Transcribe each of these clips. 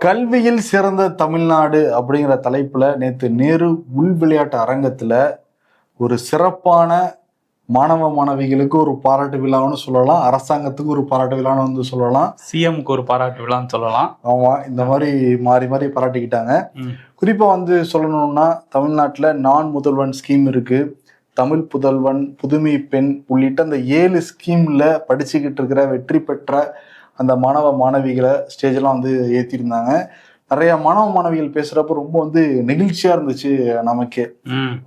கல்வியில் சிறந்த தமிழ்நாடு அப்படிங்கிற தலைப்புல நேத்து நேரு உள் விளையாட்டு அரங்கத்துல ஒரு சிறப்பான மாணவ மாணவிகளுக்கு ஒரு பாராட்டு விழான்னு சொல்லலாம் அரசாங்கத்துக்கு ஒரு பாராட்டு விழான்னு வந்து சொல்லலாம். சிஎம்க்கு ஒரு பாராட்டு விழான்னு சொல்லலாம். ஆமா இந்த மாதிரி மாறி மாறி பாராட்டிக்கிட்டாங்க. ம். குறிப்பா வந்து சொல்லணும்னா தமிழ்நாட்டுல நான் முதல்வன் ஸ்கீம் இருக்கு. தமிழ் புதல்வன் புதுமை பெண் உள்ளிட்ட அந்த ஏழு ஸ்கீம்ல படிச்சுக்கிட்டு இருக்கிற வெற்றி பெற்ற அந்த மாணவ மாணவிகளை ஸ்டேஜெல்லாம் வந்து ஏற்றிருந்தாங்க நிறைய மாணவ மாணவிகள் பேசுறப்ப ரொம்ப வந்து நெகிழ்ச்சியா இருந்துச்சு நமக்கே.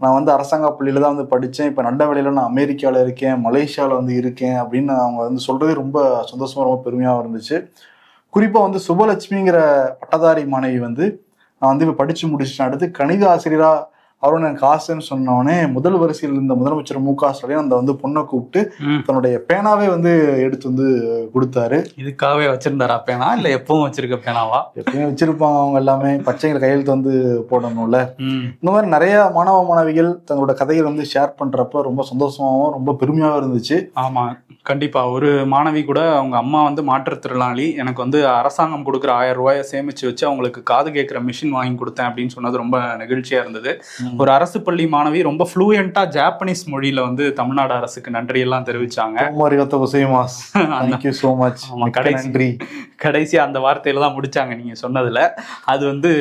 நான் வந்து அரசாங்க பள்ளியில தான் வந்து படித்தேன் இப்போ நல்ல வேலையில நான் அமெரிக்காவில் இருக்கேன் மலேசியாவில் வந்து இருக்கேன் அப்படின்னு அவங்க வந்து சொல்றதே ரொம்ப சந்தோஷமா ரொம்ப பெருமையாக இருந்துச்சு. குறிப்பாக வந்து சுபலட்சுமிங்கிற பட்டதாரி மாணவி வந்து நான் வந்து இப்போ படித்து முடிச்சிட்டேன். அடுத்து கணித ஆசிரியரா அவரும் எனக்கு ஆசைன்னு சொன்னோடனே முதல் வரிசையில் இருந்த முதலமைச்சர் மு க ஸ்டாலின் அந்த வந்து பொண்ணை கூப்பிட்டு தன்னுடைய பேனாவே வந்து எடுத்து வந்து கொடுத்தாரு. இதுக்காகவே வச்சிருந்தாரா பேனா? இல்ல எப்பவும் வச்சிருக்க பேனாவா? எப்பயும் வச்சிருப்பாங்க அவங்க எல்லாமே. பச்சைங்களை கையெழுத்து வந்து போடணும்ல. இந்த மாதிரி நிறைய மாணவ மாணவிகள் தங்களோட கதைகள் வந்து ஷேர் பண்றப்ப ரொம்ப சந்தோஷமாவும் ரொம்ப பெருமையாவும் இருந்துச்சு. ஆமா. கண்டிப்பா. ஒரு மாணவி கூட அவங்க அம்மா வந்து மாற்றுத்திறனாளி எனக்கு வந்து அரசாங்கம் கொடுக்குற ஆயிரம் ரூபாயை சேமிச்சு வச்சு அவங்களுக்கு காது கேட்குற மிஷின் வாங்கி கொடுத்தேன் அப்படின்னு சொன்னது ரொம்ப நெகிழ்ச்சியா இருந்தது. ஒரு அரசு பள்ளி மாணவி ரொம்ப ஃப்ளூயண்டா ஜாப்பனீஸ் மொழியில வந்து தமிழ்நாடு அரசுக்கு நன்றி எல்லாம் தெரிவிச்சாங்க கோமாரிகத்த குசைமாஸ் தேங்க்யூ ஸோ மச் கடைசி. நன்றி. கடைசியா அந்த வார்த்தையில தான் முடிச்சாங்க நீங்க சொன்னதுல. அது வந்து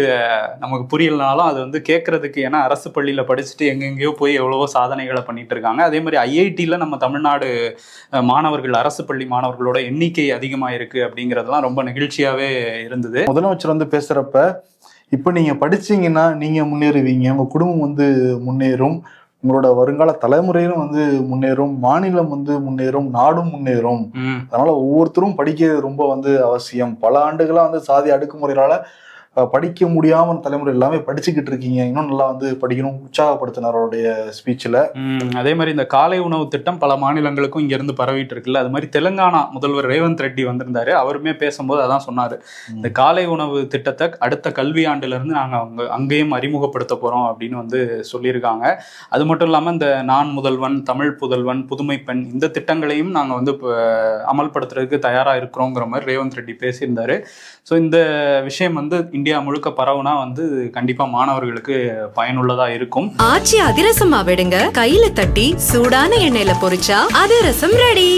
நமக்கு புரியலனாலும் அது வந்து கேட்கறதுக்கு ஏன்னா அரசு பள்ளியில படிச்சுட்டு எங்கெங்கேயோ போய் எவ்வளவோ சாதனைகளை பண்ணிட்டு இருக்காங்க. அதே மாதிரி ஐஐடியில நம்ம தமிழ்நாடு மாணவர்கள் அரசு பள்ளி மாணவர்களோட எண்ணிக்கை அதிகமா இருக்கு அப்படிங்கறதெல்லாம் ரொம்ப நெகிழ்ச்சியாவே இருந்தது. முதலமைச்சர் வந்து பேசுறப்ப இப்போ நீங்க படிச்சீங்கன்னா நீங்க முன்னேறுவீங்க உங்க குடும்பம் வந்து முன்னேறும் உங்களோட வருங்கால தலைமுறையிலும் வந்து முன்னேறும் மாநிலம் வந்து முன்னேறும் நாடும் முன்னேறும். அதனால ஒவ்வொருத்தரும் படிக்கிறது ரொம்ப வந்து அவசியம். பல ஆண்டுகளா வந்து சாதி அடுக்குமுறையினால அஹ், படிக்க முடியாம தலைமுறை எல்லாமே படிச்சுக்கிட்டு இருக்கீங்க. இன்னும் நல்லா வந்து படிக்கணும் உற்சாகப்படுத்தினார் அவருடைய ஸ்பீச்ல ம், அதே மாதிரி இந்த காலை உணவு திட்டம் பல மாநிலங்களுக்கும் இங்க இருந்து பரவிட்டு இருக்குல்ல. அது மாதிரி தெலுங்கானா முதல்வர் ரேவந்த் ரெட்டி வந்திருந்தாரு. அவருமே பேசும்போது அதான் சொன்னாரு. இந்த காலை உணவு திட்டத்தை அடுத்த கல்வி ஆண்டுல இருந்து நாங்க அங்க அங்கேயும் அறிமுகப்படுத்த போறோம் அப்படின்னு வந்து சொல்லியிருக்காங்க. அது மட்டும் இல்லாம இந்த நான் முதல்வன் தமிழ் புதல்வன் புதுமை பெண் இந்த திட்டங்களையும் நாங்க வந்து இப்ப அமல்படுத்துறதுக்கு தயாரா இருக்கிறோங்கிற மாதிரி ரேவந்த் ரெட்டி பேசியிருந்தாரு. ஸோ இந்த விஷயம் வந்து இந்தியா முழுக்க பரவுனா வந்து கண்டிப்பா மாணவர்களுக்கு பயனுள்ளதா இருக்கும். ஆச்சி அதிரசமா விடுங்க கையில தட்டி சூடான எண்ணெயில பொரிச்சா அதிரசம் ரெடி